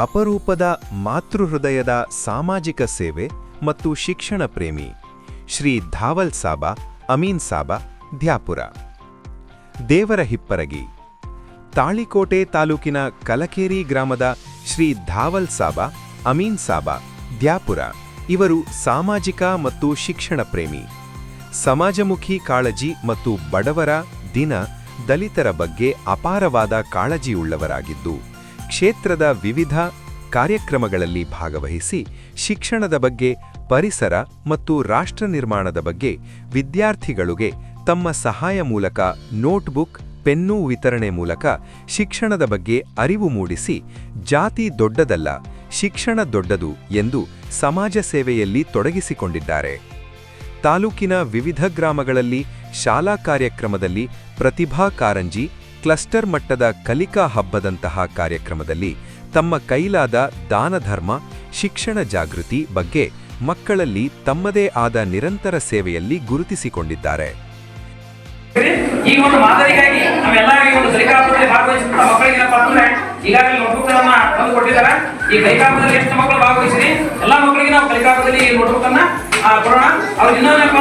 ಅಪರೂಪದ ಮಾತೃಹೃದಯದ ಸಾಮಾಜಿಕ ಸೇವೆ ಮತ್ತು ಶಿಕ್ಷಣ ಪ್ರೇಮಿ ಶ್ರೀ ಧಾವಲ್ ಸಾಬಾ, ಅಮೀನ್ ಸಾಬಾ, ಧ್ಯಾಪುರ. ದೇವರ ಹಿಪ್ಪರಗಿ. ತಾಳಿಕೋಟೆ ತಾಲೂಕಿನ ಕಲಕೇರಿ ಗ್ರಾಮದ ಶ್ರೀ ಧಾವಲ್ ಸಾಬಾ, ಅಮೀನ್ ಸಾಬಾ ದ್ಯಾಪುರ ಇವರು ಸಾಮಾಜಿಕ ಮತ್ತು ಶಿಕ್ಷಣ ಪ್ರೇಮಿ. ಸಮಾಜಮುಖಿ ಕಾಳಜಿ ಮತ್ತು ಬಡವರ ದಿನ ದಲಿತರ ಬಗ್ಗೆ ಅಪಾರವಾದ ಕಾಳಜಿಯುಳ್ಳವರಾಗಿದ್ದು ಕ್ಷೇತ್ರದ ವಿವಿಧ ಕಾರ್ಯಕ್ರಮಗಳಲ್ಲಿ ಭಾಗವಹಿಸಿ ಶಿಕ್ಷಣದ ಬಗ್ಗೆ, ಪರಿಸರ ಮತ್ತು ರಾಷ್ಟ್ರ ನಿರ್ಮಾಣದ ಬಗ್ಗೆ ವಿದ್ಯಾರ್ಥಿಗಳಿಗೆ ತಮ್ಮ ಸಹಾಯ ಮೂಲಕ ನೋಟ್ಬುಕ್, ಪೆನ್ನು ವಿತರಣೆ ಮೂಲಕ ಶಿಕ್ಷಣದ ಬಗ್ಗೆ ಅರಿವು ಮೂಡಿಸಿ, ಜಾತಿ ದೊಡ್ಡದಲ್ಲ, ಶಿಕ್ಷಣ ದೊಡ್ಡದು ಎಂದು ಸಮಾಜ ಸೇವೆಯಲ್ಲಿ ತೊಡಗಿಸಿಕೊಂಡಿದ್ದಾರೆ. ತಾಲೂಕಿನ ವಿವಿಧ ಗ್ರಾಮಗಳಲ್ಲಿ ಶಾಲಾ ಕಾರ್ಯಕ್ರಮದಲ್ಲಿ ಪ್ರತಿಭಾ ಕಾರಂಜಿ ಕ್ಲಸ್ಟರ್ ಮಟ್ಟದ ಕಲಿಕಾ ಹಬ್ಬದಂತಹ ಕಾರ್ಯಕ್ರಮದಲ್ಲಿ ತಮ್ಮ ಕೈಲಾದ ದಾನಧರ್ಮ ಶಿಕ್ಷಣ ಜಾಗೃತಿ ಬಗ್ಗೆ ಮಕ್ಕಳಲ್ಲಿ ತಮ್ಮದೇ ಆದ ನಿರಂತರ ಸೇವೆಯಲ್ಲಿ ಗುರುತಿಸಿಕೊಂಡಿದ್ದಾರೆ. ಈ ಒಂದು ಮಾದರಿಗಾಗಿ ನಾವೆಲ್ಲ ಈ ಒಂದು ಕಲಿಕಾಪದಲ್ಲಿ ಭಾಗವಹಿಸಿದ ಮಕ್ಕಳಿಗೆ ಏನಪ್ಪಾ ಅಂತಂದ್ರೆ ಈಗಾಗಲೇ ನೋಟ್ಬುಕ್ ಅನ್ನ ತಂದು ಕೊಟ್ಟಿದ್ದಾರೆ. ಈ ಕಲಿಕಾಪದಲ್ಲಿ ಎಷ್ಟು ಮಕ್ಕಳು ಭಾಗವಹಿಸಿರಿ? ಎಲ್ಲಾ ಮಕ್ಕಳಿಗೆ ನಾವು ಕಲಿಕಾಪದಲ್ಲಿ ನೋಟ್ಬುಕ್ ಅನ್ನ ಕೊಡೋಣ. ಅವ್ರು ಇನ್ನೊಂದೇನಪ್ಪ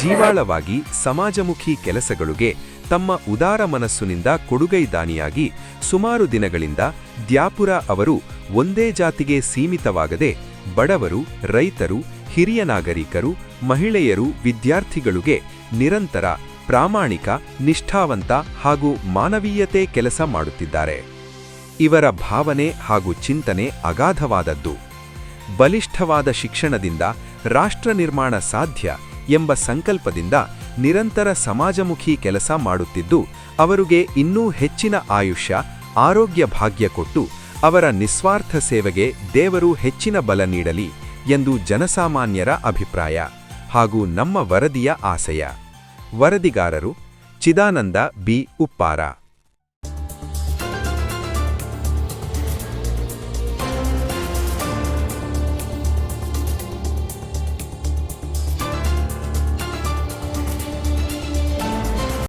ಜೀವಾಳವಾಗಿ ಸಮಾಜಮುಖಿ ಕೆಲಸಗಳಿಗೆ ತಮ್ಮ ಉದಾರ ಮನಸ್ಸಿನಿಂದ ಕೊಡುಗೈದಾನಿಯಾಗಿ ಸುಮಾರು ದಿನಗಳಿಂದ ದ್ಯಾಪುರ ಅವರು ಒಂದೇ ಜಾತಿಗೆ ಸೀಮಿತವಾಗದೆ ಬಡವರು, ರೈತರು, ಹಿರಿಯ ನಾಗರಿಕರು, ಮಹಿಳೆಯರು, ವಿದ್ಯಾರ್ಥಿಗಳಿಗೆ ನಿರಂತರ ಪ್ರಾಮಾಣಿಕ, ನಿಷ್ಠಾವಂತ ಹಾಗೂ ಮಾನವೀಯತೆ ಕೆಲಸ ಮಾಡುತ್ತಿದ್ದಾರೆ. ಇವರ ಭಾವನೆ ಹಾಗೂ ಚಿಂತನೆ ಅಗಾಧವಾದದ್ದು. ಬಲಿಷ್ಠವಾದ ಶಿಕ್ಷಣದಿಂದ ರಾಷ್ಟ್ರ ನಿರ್ಮಾಣ ಸಾಧ್ಯ ಎಂಬ ಸಂಕಲ್ಪದಿಂದ ನಿರಂತರ ಸಮಾಜಮುಖಿ ಕೆಲಸ ಮಾಡುತ್ತಿದ್ದು, ಅವರಿಗೆ ಇನ್ನೂ ಹೆಚ್ಚಿನ ಆಯುಷ್ಯ, ಆರೋಗ್ಯ ಭಾಗ್ಯ ಕೊಟ್ಟು ಅವರ ನಿಸ್ವಾರ್ಥ ಸೇವೆಗೆ ದೇವರು ಹೆಚ್ಚಿನ ಬಲ ನೀಡಲಿ ಎಂದು ಜನಸಾಮಾನ್ಯರ ಅಭಿಪ್ರಾಯ ಹಾಗೂ ನಮ್ಮ ವರದಿಯ ಆಶಯ ವರದಿಗಾರರು ಚಿದಾನಂದ ಬಿ ಉಪ್ಪಾರ.